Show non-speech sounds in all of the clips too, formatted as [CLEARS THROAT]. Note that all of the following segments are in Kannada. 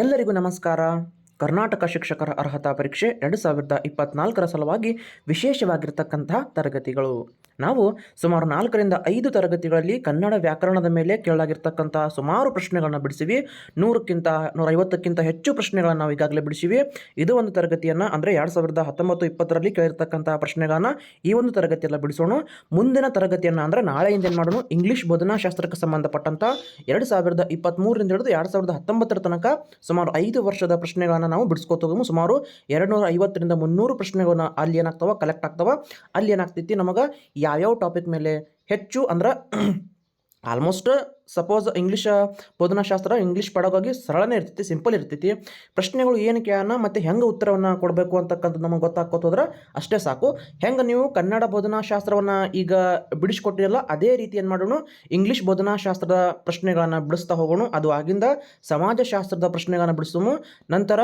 ಎಲ್ಲರಿಗೂ ನಮಸ್ಕಾರ. ಕರ್ನಾಟಕ ಶಿಕ್ಷಕರ ಅರ್ಹತಾ ಪರೀಕ್ಷೆ ಎರಡು ಸಾವಿರದ ಇಪ್ಪತ್ನಾಲ್ಕರ ಸಲುವಾಗಿ ವಿಶೇಷವಾಗಿರ್ತಕ್ಕಂತಹ ತರಗತಿಗಳು. ನಾವು ಸುಮಾರು ನಾಲ್ಕರಿಂದ ಐದು ತರಗತಿಗಳಲ್ಲಿ ಕನ್ನಡ ವ್ಯಾಕರಣದ ಮೇಲೆ ಕೇಳಲಾಗಿರ್ತಕ್ಕಂತಹ ಸುಮಾರು ಪ್ರಶ್ನೆಗಳನ್ನು ಬಿಡಿಸಿವಿ. ನೂರಕ್ಕಿಂತ ನೂರ ಐವತ್ತಕ್ಕಿಂತ ಹೆಚ್ಚು ಪ್ರಶ್ನೆಗಳನ್ನು ನಾವು ಈಗಾಗಲೇ ಬಿಡಿಸಿವಿ. ಇದು ಒಂದು ತರಗತಿಯನ್ನು ಅಂದರೆ ಎರಡು ಸಾವಿರದ ಹತ್ತೊಂಬತ್ತು ಇಪ್ಪತ್ತರಲ್ಲಿ ಕೇಳಿರ್ತಕ್ಕಂಥ ಪ್ರಶ್ನೆಗಳನ್ನು ಈ ಒಂದು ತರಗತಿಯಲ್ಲಿ ಬಿಡಿಸೋಣ. ಮುಂದಿನ ತರಗತಿಯನ್ನು ಅಂದರೆ ನಾಳೆಯಿಂದ ಏನು ಮಾಡೋಣ? ಇಂಗ್ಲಿಷ್ ಬೋಧನಾಶಾಸ್ತ್ರಕ್ಕೆ ಸಂಬಂಧಪಟ್ಟಂಥ ಎರಡು ಸಾವಿರದ ಇಪ್ಪತ್ತ್ಮೂರರಿಂದ ಹಿಡಿದು ಎರಡು ಸಾವಿರದ ಹತ್ತೊಂಬತ್ತರ ತನಕ ಸುಮಾರು ಐದು ವರ್ಷದ ಪ್ರಶ್ನೆಗಳನ್ನು ನಾವು ಬಿಡಿಸ್ಕೊತ ಹೋಗಮು ಸುಮಾರು ಎರಡು ನೂರ ಐವತ್ತರಿಂದ ಮುನ್ನೂರು ಪ್ರಶ್ನೆಗಳನ್ನ ಅಲ್ಲಿ ಏನಾಗ್ತಾವೆ? ಕಲೆಕ್ಟ್ ಆಗ್ತಾವ? ಅಲ್ಲಿ ಏನಾಗ್ತೈತಿ? ನಮಗೆ ಯಾವ್ಯಾವ ಟಾಪಿಕ್ ಮೇಲೆ ಹೆಚ್ಚು ಅಂದ್ರೆ ಆಲ್ಮೋಸ್ಟ್ ಸಪೋಸ್ ಇಂಗ್ಲೀಷ್ ಬೋಧನಾಶಾಸ್ತ್ರ ಇಂಗ್ಲೀಷ್ ಪಡಗೋಗಿ ಸರಳನೇ ಇರ್ತೈತಿ ಸಿಂಪಲ್ ಇರ್ತೈತಿ. ಪ್ರಶ್ನೆಗಳು ಏನು ಕೇಳೋಣ ಮತ್ತು ಹೆಂಗೆ ಉತ್ತರವನ್ನು ಕೊಡಬೇಕು ಅಂತಕ್ಕಂಥದ್ದು ನಮಗೆ ಗೊತ್ತಾಗ್ಕೋತೋದ್ರೆ ಅಷ್ಟೇ ಸಾಕು. ಹೆಂಗೆ ನೀವು ಕನ್ನಡ ಬೋಧನಾಶಾಸ್ತ್ರವನ್ನು ಈಗ ಬಿಡಿಸ್ಕೊಟ್ಟಿರಲ್ಲ, ಅದೇ ರೀತಿ ಏನು ಮಾಡೋಣ? ಇಂಗ್ಲೀಷ್ ಬೋಧನಾಶಾಸ್ತ್ರದ ಪ್ರಶ್ನೆಗಳನ್ನು ಬಿಡಿಸ್ತಾ ಹೋಗೋಣ. ಅದು ಆಗಿಂದ ಸಮಾಜಶಾಸ್ತ್ರದ ಪ್ರಶ್ನೆಗಳನ್ನು ಬಿಡಿಸೋಣ ನಂತರ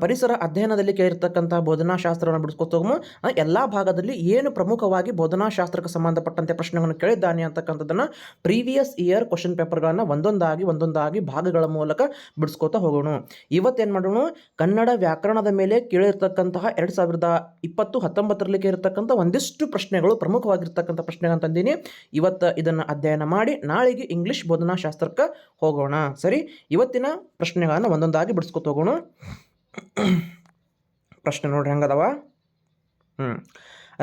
ಪರಿಸರ ಅಧ್ಯಯನದಲ್ಲಿ ಕೇಳಿರ್ತಕ್ಕಂಥ ಬೋಧನಾಶಾಸ್ತ್ರವನ್ನು ಬಿಡಿಸ್ಕೊತ ಹೋಗಮು. ಎಲ್ಲ ಭಾಗದಲ್ಲಿ ಏನು ಪ್ರಮುಖವಾಗಿ ಬೋಧನಾಶಾಸ್ತ್ರಕ್ಕೆ ಸಂಬಂಧಪಟ್ಟಂತೆ ಪ್ರಶ್ನೆಗಳನ್ನು ಕೇಳಿದ್ದಾನೆ ಅಂತಕ್ಕಂಥದ್ದನ್ನು ಪ್ರೀವಿಯಸ್ ಇಯರ್ ಕ್ವಶನ್ ಪೇಪರ್ಗಳನ್ನು ಒಂದೊಂದಾಗಿ ಒಂದೊಂದಾಗಿ ಭಾಗಗಳ ಮೂಲಕ ಬಿಡಿಸ್ಕೊತಾ ಹೋಗೋಣ. ಇವತ್ತೇನು ಮಾಡೋಣ? ಕನ್ನಡ ವ್ಯಾಕರಣದ ಮೇಲೆ ಕೇಳಿರ್ತಕ್ಕಂತಹ ಎರಡು ಸಾವಿರದ ಇಪ್ಪತ್ತು, ಹತ್ತೊಂಬತ್ತರಲ್ಲಿ ಕೇಳಿರ್ತಕ್ಕಂಥ ಒಂದಿಷ್ಟು ಪ್ರಶ್ನೆಗಳು ಪ್ರಮುಖವಾಗಿರ್ತಕ್ಕಂಥ ಪ್ರಶ್ನೆಗಳನ್ನು ತಂದೀನಿ. ಇವತ್ತು ಇದನ್ನು ಅಧ್ಯಯನ ಮಾಡಿ ನಾಳೆಗೆ ಇಂಗ್ಲೀಷ್ ಬೋಧನಾಶಾಸ್ತ್ರಕ್ಕೆ ಹೋಗೋಣ. ಸರಿ? ಇವತ್ತಿನ ಪ್ರಶ್ನೆಗಳನ್ನು ಒಂದೊಂದಾಗಿ ಬಿಡಿಸ್ಕೊತ ಹೋಗೋಣ. ಪ್ರಶ್ನೆ ನೋಡ್ರಿ, ಹೆಂಗದವ? ಹ್ಞೂ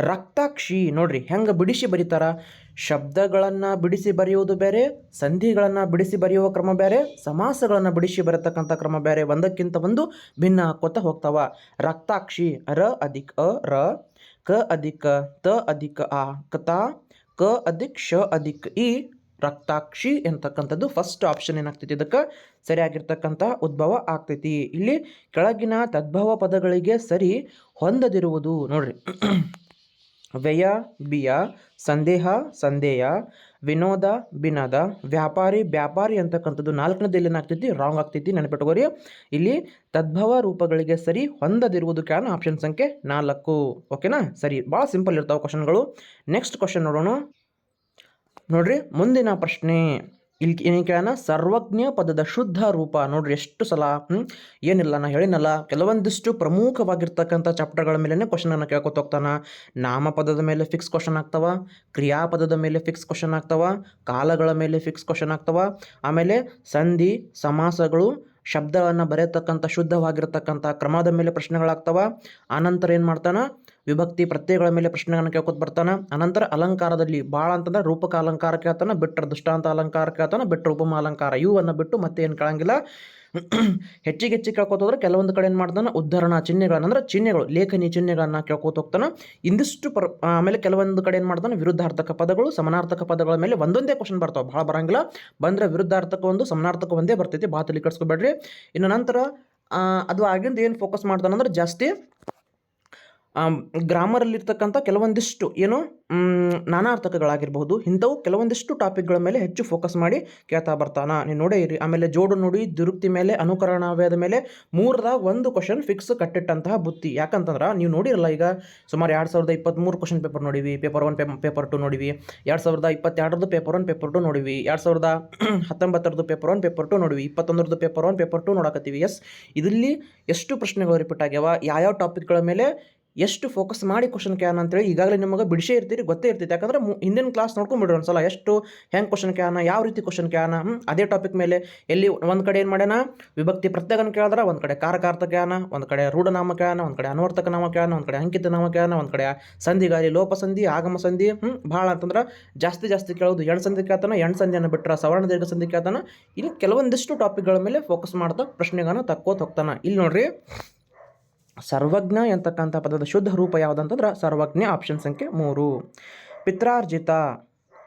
ರಕ್ತಾಕ್ಷಿ ನೋಡ್ರಿ, ಹೆಂಗೆ ಬಿಡಿಸಿ ಬರೀತಾರ? ಶಬ್ದಗಳನ್ನು ಬಿಡಿಸಿ ಬರೆಯುವುದು ಬೇರೆ, ಸಂಧಿಗಳನ್ನು ಬಿಡಿಸಿ ಬರೆಯುವ ಕ್ರಮ ಬೇರೆ, ಸಮಾಸಗಳನ್ನು ಬಿಡಿಸಿ ಬರತಕ್ಕಂಥ ಕ್ರಮ ಬೇರೆ, ಒಂದಕ್ಕಿಂತ ಒಂದು ಭಿನ್ನ ಹಾಕೋತ ಹೋಗ್ತಾವ. ರಕ್ತಾಕ್ಷಿ, ರ ಅಧಿಕ, ಅ, ರ, ಕ ಅಧಿಕ, ತ ಅಧಿಕ, ಆ ಕತ ಕ ಅಧಿಕ್, ಶ ಅಧಿಕ್, ಇ ರಕ್ತಾಕ್ಷಿ ಎಂತಕ್ಕಂಥದ್ದು ಫಸ್ಟ್ ಆಪ್ಷನ್ ಏನಾಗ್ತೈತಿ? ಇದಕ್ಕೆ ಸರಿಯಾಗಿರ್ತಕ್ಕಂಥ ಉದ್ಭವ ಆಗ್ತೈತಿ. ಇಲ್ಲಿ ಕೆಳಗಿನ ತದ್ಭವ ಪದಗಳಿಗೆ ಸರಿ ಹೊಂದದಿರುವುದು ನೋಡ್ರಿ. [CLEARS THROAT] ವ್ಯಯ, ಬಿಯ, ಸಂದೇಹ ಸಂದೇಹ ವಿನೋದ, ಬಿನದ, ವ್ಯಾಪಾರಿ ವ್ಯಾಪಾರಿ ಅಂತಕ್ಕಂಥದ್ದು ನಾಲ್ಕನೇದಲ್ಲಿ ಏನಾಗ್ತೈತಿ? ರಾಂಗ್ ಆಗ್ತೈತಿ ನೆನಪಿಟ್ಕೋರಿ ಇಲ್ಲಿ ತದ್ಭವ ರೂಪಗಳಿಗೆ ಸರಿ ಹೊಂದದಿರುವುದು ಕಾರಣ ಆಪ್ಷನ್ ಸಂಖ್ಯೆ ನಾಲ್ಕು. ಓಕೆನಾ ಸರಿ ಭಾಳ ಸಿಂಪಲ್ ಇರ್ತಾವೆ ಕ್ವಶನ್ಗಳು ನೆಕ್ಸ್ಟ್ ಕ್ವಶನ್ ನೋಡೋಣ. ನೋಡ್ರಿ, ಮುಂದಿನ ಪ್ರಶ್ನೆ. ಇಲ್ಲಿ ಏನು ಕೇಳೋಣ? ಸರ್ವಜ್ಞ ಪದದ ಶುದ್ಧ ರೂಪ. ನೋಡ್ರಿ, ಎಷ್ಟು ಸಲ ಏನಿಲ್ಲ, ನಾ ಹೇಳಿನಲ್ಲ. ಕೆಲವೊಂದಿಷ್ಟು ಪ್ರಮುಖವಾಗಿರ್ತಕ್ಕಂಥ ಚಾಪ್ಟರ್ಗಳ ಮೇಲೇ ಕ್ವಶನನ್ನು ಕೇಳ್ಕೊತ ಹೋಗ್ತಾನ. ನಾಮಪದದ ಮೇಲೆ ಫಿಕ್ಸ್ ಕ್ವಶನ್ ಆಗ್ತಾವ, ಕ್ರಿಯಾಪದದ ಮೇಲೆ ಫಿಕ್ಸ್ ಕ್ವಶನ್ ಆಗ್ತಾವ, ಕಾಲಗಳ ಮೇಲೆ ಫಿಕ್ಸ್ ಕ್ವಶನ್ ಆಗ್ತಾವ. ಆಮೇಲೆ ಸಂಧಿ, ಸಮಾಸಗಳು, ಶಬ್ದಗಳನ್ನು ಬರೆಯತಕ್ಕಂಥ ಶುದ್ಧವಾಗಿರ್ತಕ್ಕಂಥ ಕ್ರಮದ ಮೇಲೆ ಪ್ರಶ್ನೆಗಳಾಗ್ತಾವ. ಆನಂತರ ಏನು ಮಾಡ್ತಾನ? ವಿಭಕ್ತಿ ಪ್ರತ್ಯಯಗಳ ಮೇಲೆ ಪ್ರಶ್ನೆಗಳನ್ನು ಕೇಳ್ಕೊತ ಬರ್ತಾನ. ಅನಂತರ ಅಲಂಕಾರದಲ್ಲಿ ಭಾಳ ಅಂತಂದ್ರೆ ರೂಪಕ ಅಲಂಕಾರ ಕೇಳ್ತಾನ ಬಿಟ್ಟರೆ ದೃಷ್ಟಾಂತ ಅಲಂಕಾರ ಕೇಳ್ತಾನ ಬಿಟ್ಟರೆ ಉಪಮ ಅಲಂಕಾರ. ಇವನ್ನು ಬಿಟ್ಟು ಮತ್ತೆ ಏನು ಕೇಳಂಗಿಲ್ಲ [CLEARS THROAT] ಹೆಚ್ಚಿಗೆ ಹೆಚ್ಚಿಗೆ ಕೇಳ್ಕೊತೋದ್ರೆ ಕೆಲವೊಂದು ಕಡೆ ಏನು ಮಾಡ್ತಾನೆ, ಉದ್ಧರಣ ಚಿಹ್ನೆಗಳನ್ನ ಅಂದ್ರೆ ಚಿಹ್ನೆಗಳು ಲೇಖನಿ ಚಿಹ್ನೆಗಳನ್ನ ಕೇಳ್ಕೊತ ಹೋಗ್ತಾನೆ. ಇಂದಿಷ್ಟು ಪರ್ ಆಮೇಲೆ ಕೆಲವೊಂದು ಕಡೆ ಏನು ಮಾಡ್ತಾನೆ, ವಿರುದ್ಧಾರ್ಥಕ ಪದಗಳು, ಸಮಾನಾರ್ಥಕ ಪದಗಳ ಮೇಲೆ ಒಂದೊಂದೇ ಕ್ವಶನ್ ಬರ್ತಾವೆ ಭಾಳ ಬರಂಗಿಲ್ಲ. ಬಂದರೆ ವಿರುದ್ಧಾರ್ಥಕ ಒಂದು, ಸಮಾನಾರ್ಥಕ ಒಂದೇ ಬರ್ತೈತಿ ಭಾಳ ತಲೆ ಕೆಡಿಸ್ಕೊಬೇಡ್ರಿ ಇನ್ನು ನಂತರ ಅದು ಆಗಿಂದ ಏನು ಫೋಕಸ್ ಮಾಡ್ತಾನಂದ್ರೆ ಜಾಸ್ತಿ ಗ್ರಾಮರಲ್ಲಿರ್ತಕ್ಕಂಥ ಕೆಲವೊಂದಿಷ್ಟು ಏನು ನಾನಾರ್ಥಕಗಳಾಗಿರಬಹುದು, ಇಂಥವು ಕೆಲವೊಂದಿಷ್ಟು ಟಾಪಿಕ್ಗಳ ಮೇಲೆ ಹೆಚ್ಚು ಫೋಕಸ್ ಮಾಡಿ ಕೇಳ್ತಾ ಬರ್ತಾನ. ನೀವು ನೋಡೇ ಇರಿ. ಆಮೇಲೆ ಜೋಡು ನೋಡಿ, ದುರುಕ್ತಿ ಮೇಲೆ ಅನುಕರಣವ್ಯದ ಮೇಲೆ ಮೂರದಾಗ ಒಂದು ಕ್ವಶನ್ ಫಿಕ್ಸ್ ಕಟ್ಟಿಟ್ಟಂತಹ ಬುತ್ತಿ. ಯಾಕಂತಂದ್ರೆ, ನೀವು ನೋಡಿರಲ್ಲ ಈಗ, ಸುಮಾರು ಎರಡು ಸಾವಿರದ ಇಪ್ಪತ್ತ್ಮೂರು ಕ್ವಶನ್ ಪೇಪರ್ ನೋಡಿವಿ ಪೇಪರ್ ಒನ್ ಪೇಪರ್ ಟು ನೋಡಿವಿ, ಎರಡು ಸಾವಿರದ ಇಪ್ಪತ್ತೆರಡರದ್ದು ಪೇಪರ್ ಒನ್ ಪೇಪರ್ ಟು ನೋಡಿವಿ, ಎರಡು ಸಾವಿರದ [CLEARS THROAT] ಹತ್ತೊಂಬತ್ತರದ್ದು ಪೇಪರ್ ಒನ್ ಪೇಪರ್ ಟು ನೋಡಿವಿ, ಇಪ್ಪತ್ತೊಂದರದ್ದು ಪೇಪರ್ ಒನ್ ಪೇಪರ್ ಟು ನೋಡಕತ್ತೀವಿ. ಎಸ್, ಇದರಲ್ಲಿ ಎಷ್ಟು ಪ್ರಶ್ನೆಗಳು ರಿಪೀಟ್ ಆಗ್ಯಾವ, ಯಾವ್ಯಾವ ಟಾಪಿಕ್ಗಳ ಮೇಲೆ ಎಷ್ಟು ಫೋಕಸ್ ಮಾಡಿ ಕ್ವಶನ್ ಕ್ಯಾನ್ ಅಂತೇಳಿ ಈಗಾಗಲೇ ನಿಮಗೆ ಬಿಡಿಸೇ ಇರ್ತೀರಿ, ಗೊತ್ತೇ ಇರ್ತೈತೆ ಯಾಕಂದ್ರೆ ಹಿಂದಿನ ಕ್ಲಾಸ್ ನೋಡ್ಕೊಂಡ್ಬಿಡ್ರಿ ಒಂದ್ಸಲ ಎಷ್ಟು ಹೆಂಗೆ ಕ್ವಶನ್ ಕ್ಯಾನ ಯಾವ ರೀತಿ ಕ್ವಶನ್ ಕ್ಯಾನ ಅದೇ ಟಾಪಿಕ್ ಮೇಲೆ ಎಲ್ಲಿ ಒಂದು ಕಡೆ ಏನು ಮಾಡ್ಯಾನ? ವಿಭಕ್ತಿ ಪ್ರತ್ಯೇಕನ ಕೇಳಿದ್ರೆ, ಒಂದು ಕಡೆ ಕಾರಕಾರ್ಥ ಕ್ಯಾನ ಒಂದು ಕಡೆ ರೂಢನಾಮ ಕ್ಯಾನ ಒಂದು ಕಡೆ ಅನ್ವರ್ತಕ ನಾಮ ಕ್ಯಾನ ಒಂದು ಕಡೆ ಅಂಕಿತ ನಾಮ ಕ್ಯಾನ ಒಂದು ಕಡೆ ಸಂಧಿಗಾಲಿ ಲೋಪ ಸಂಧಿ, ಆಗಮ ಸಂಧಿ ಹ್ಞೂ ಭಾಳ ಅಂತಂದ್ರೆ ಜಾಸ್ತಿ ಜಾಸ್ತಿ ಕೇಳೋದು ಎಣ್ ಸಂಧಿ ಕೇಳ್ತಾನ, ಎಣ್ ಸಂಧಿಯನ್ನು ಬಿಟ್ಟರೆ ಸವರ್ಣ ದೀರ್ಘ ಸಂಧಿ ಕೇಳ್ತಾನ. ಇನ್ನು ಕೆಲವೊಂದಿಷ್ಟು ಟಾಪಿಕ್ಗಳ ಮೇಲೆ ಫೋಕಸ್ ಮಾಡ್ತಾ ಪ್ರಶ್ನೆಗಳನ್ನ ತಕ್ಕೋತ ಹೋಗ್ತಾನೆ. ಇಲ್ಲಿ ನೋಡ್ರಿ. ಸರ್ವಜ್ಞ ಎಂತಕ್ಕಂಥ ಪದದ ಶುದ್ಧ ರೂಪ ಯಾವುದಂತಂದ್ರೆ ಸರ್ವಜ್ಞ ಆಪ್ಷನ್ ಸಂಖ್ಯೆ ಮೂರು. ಪಿತ್ರಾರ್ಜಿತ.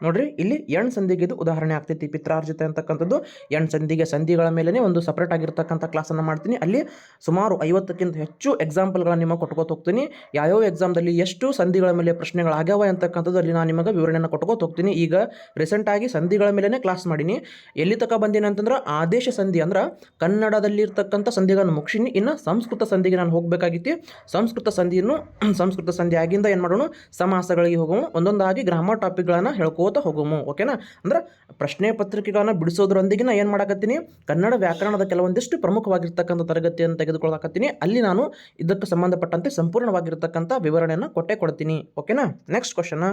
ನೋಡ್ರಿ, ಇಲ್ಲಿ ಎಣ್ ಸಂಧಿಗೆ ಉದಾಹರಣೆ ಆಗ್ತೈತಿ. ಪಿತ್ರಾರ್ಜಿತ ಅಂತಕ್ಕಂಥದ್ದು ಎಣ್ ಸಂಧಿಗೆ ಸಂಧಿಗಳ ಮೇಲೇ ಒಂದು ಸಪ್ರೇಟ್ ಆಗಿರ್ತಕ್ಕಂಥ ಕ್ಲಾಸನ್ನು ಮಾಡ್ತೀನಿ. ಅಲ್ಲಿ ಸುಮಾರು ಐವತ್ತಕ್ಕಿಂತ ಹೆಚ್ಚು ಎಕ್ಸಾಂಪಲ್ಗಳನ್ನು ನಿಮಗೆ ಕೊಟ್ಕೋತ ಹೋಗ್ತೀನಿ. ಯಾವ್ಯಾವ ಎಕ್ಸಾಮ್ದಲ್ಲಿ ಎಷ್ಟು ಸಂಧಿಗಳ ಮೇಲೆ ಪ್ರಶ್ನೆಗಳಾಗ್ಯಾವ ಅಂತಕ್ಕಂಥದ್ದು ಅಲ್ಲಿ ನಾನು ನಿಮಗೆ ವಿವರಣೆಯನ್ನು ಕೊಟ್ಕೋತ ಹೋಗ್ತೀನಿ. ಈಗ ರೀಸೆಂಟಾಗಿ ಸಂಧಿಗಳ ಮೇಲೇ ಕ್ಲಾಸ್ ಮಾಡೀನಿ. ಎಲ್ಲಿ ತಕ ಬಂದೀನಿ ಅಂತಂದ್ರೆ ಆದೇಶ ಸಂಧಿ ಅಂದ್ರೆ ಕನ್ನಡದಲ್ಲಿರ್ತಕ್ಕಂಥ ಸಂಧಿಗಳನ್ನು ಮುಗಿಸಿನಿ. ಇನ್ನು ಸಂಸ್ಕೃತ ಸಂಧಿಗೆ ನಾನು ಹೋಗಬೇಕಾಗಿತ್ತು ಸಂಸ್ಕೃತ ಸಂಧಿಯನ್ನು, ಸಂಸ್ಕೃತ ಸಂಧಿ ಆಗಿಂದ ಏನು ಮಾಡೋಣ? ಸಮಾಸಗಳಿಗೆ ಹೋಗೋಣ. ಒಂದೊಂದಾಗಿ ಗ್ರಾಮರ್ ಟಾಪಿಕ್ಗಳನ್ನು ಹೇಳ್ಕೋತ ತಿಳ್ಕೊತಾ ಹೋಗೋಮು ಓಕೆನಾ ಅಂದ್ರೆ ಪ್ರಶ್ನೆ ಪತ್ರಿಕೆಗಳನ್ನ ಬಿಡಿಸೋದ್ರೊಂದಿಗೆ ನಾ ಏನು ಮಾಡಾಕತ್ತೀನಿ? ಕನ್ನಡ ವ್ಯಾಕರಣದ ಕೆಲವೊಂದಿಷ್ಟು ಪ್ರಮುಖವಾಗಿರ್ತಕ್ಕಂಥ ತರಗತಿಯನ್ನು ತೆಗೆದುಕೊಳ್ಳಾಕತ್ತೀನಿ. ಅಲ್ಲಿ ನಾನು ಇದಕ್ಕೆ ಸಂಬಂಧಪಟ್ಟಂತೆ ಸಂಪೂರ್ಣವಾಗಿರ್ತಕ್ಕಂಥ ವಿವರಣೆಯನ್ನು ಕೊಟ್ಟೆ ಕೊಡ್ತೀನಿ ಓಕೆನಾ ನೆಕ್ಸ್ಟ್ ಕ್ವಶನ್